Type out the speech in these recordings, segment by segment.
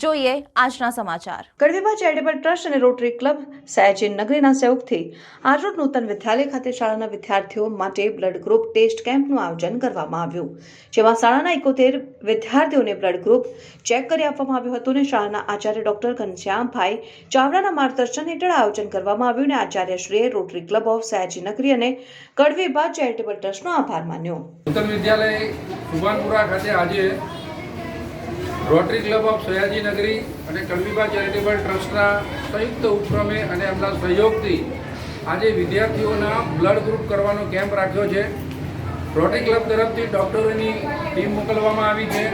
જોઈએ આજના સમાચાર. કડવીબા ચેરિટેબલ ટ્રસ્ટ અને રોટરી ક્લબ સયાજી નગરીના સહયોગથી આજરોજ નૂતન વિદ્યાલય ખાતે શાળાના વિદ્યાર્થીઓ માટે બ્લડ ગ્રુપ ટેસ્ટ કેમ્પનું આયોજન કરવામાં આવ્યું. જેમાં શાળાના એકોતેર વિદ્યાર્થીઓને બ્લડ ગ્રુપ ચેક કરી આપવામાં આવ્યું હતું અને શાળાના આચાર્ય ડોક્ટર ઘનશ્યામભાઈ ચાવડાના માર્ગદર્શન હેઠળ આયોજન કરવામાં આવ્યું અને આચાર્યશ્રીએ rotary club of Sayaji Nagari અને કડવીબા ચેરિટેબલ ટ્રસ્ટનો આભાર માન્યો. નૂતન વિદ્યાલય સુભાનપુરા ખાતે આજે rotary club of Sayaji Nagari અને કલમીબા ચેરિટેબલ ટ્રસ્ટના સંયુક્ત ઉપક્રમે અને એમના સહયોગથી આજે વિદ્યાર્થીઓના બ્લડ ગ્રુપ કરવાનો કેમ્પ રાખ્યો છે. રોટરી ક્લબ તરફથી ડૉક્ટરોની ટીમ મોકલવામાં આવી છે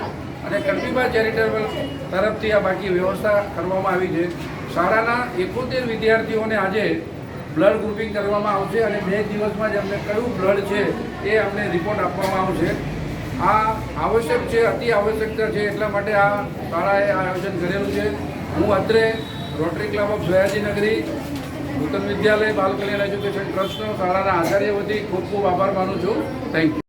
અને કલમીબા ચેરિટેબલ તરફથી આ બાકી વ્યવસ્થા કરવામાં આવી છે. શાળાના એકોતેર વિદ્યાર્થીઓને આજે બ્લડ ગ્રુપિંગ કરવામાં આવશે અને બે દિવસમાં જ અમને કયું બ્લડ છે એ અમને રિપોર્ટ આપવામાં આવશે. આ આવશ્યક છે, અતિ આવશ્યકતા છે, એટલા માટે આ શાળાએ આયોજન કરેલું છે. હું અત્રે રોટરી ક્લબ ઓફ સયાજી નગરી, નૂતન વિદ્યાલય, બાલ કલ્યાણ એજ્યુકેશન ટ્રસ્ટનો શાળાના આચાર્ય વતી ખૂબ ખૂબ આભાર માનું છું. Thank you